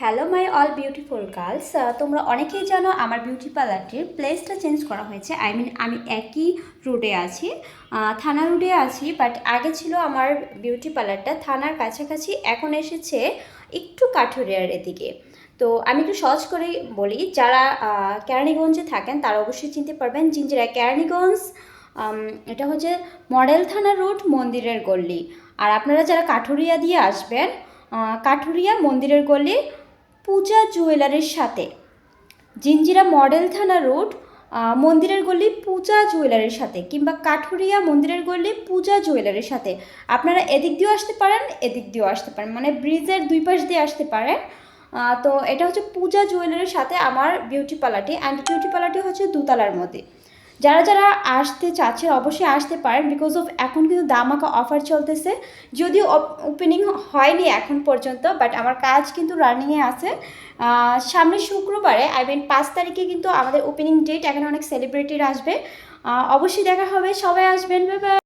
Hello my all beautiful girls তোমরা অনেকেই জানো আমার বিউটি পার্লারটির প্লেসটা চেঞ্জ করা হয়েছে। আই মিন আমি একই রুটে আছি। থানা রুটে আছি বাট আগে ছিল আমার বিউটি পার্লারটা থানার কাছাকাছি, এখন এসেছে একটু কাঠুরিয়ার এদিকে। তো আমি একটু সহজ করে বলি, যারা কেরানীগঞ্জে থাকেন, তারা অবশ্যই চিনতে পারবেন জিঞ্জিরা কেরানীগঞ্জ এটা হচ্ছে মডেল থানা রোড মন্দিরের গল্লি আর আপনারা যারা কাঠুরিয়া দিয়ে আসবেন কাঠুরিয়া মন্দিরের গল্লি পূজা জুয়েলারির সাথে। জিঞ্জিরা মডেল থানা রোড মন্দিরের গলি পূজা জুয়েলারির সাথে কিংবা কাঠুরিয়া মন্দিরের গলি পূজা জুয়েলারির সাথে। আপনারা এদিক দিয়েও আসতে পারেন, এদিক দিয়েও আসতে পারেন। মানে ব্রিজের দুই পাশ দিয়ে আসতে পারেন। তো এটা হচ্ছে পূজা জুয়েলারির সাথে আমার বিউটি পার্লারটি অ্যান্ড বিউটি পার্লারটি হচ্ছে দুতলার মধ্যে। যারা যারা আসতে চাচ্ছেন অবশ্যই আসতে পারেন বিকজ অফ এখন কিন্তু দামাকা অফার চলতেছে। যদিও ওপেনিং হয়নি এখন পর্যন্ত বাট আমার কাজ কিন্তু রানিংয়ে আছে। সামনে শুক্রবারে আই মিন পাঁচ তারিখে কিন্তু আমাদের ওপেনিং ডেট এখানে অনেক সেলিব্রিটির আসবে। অবশ্যই দেখা হবে, সবাই আসবেন বা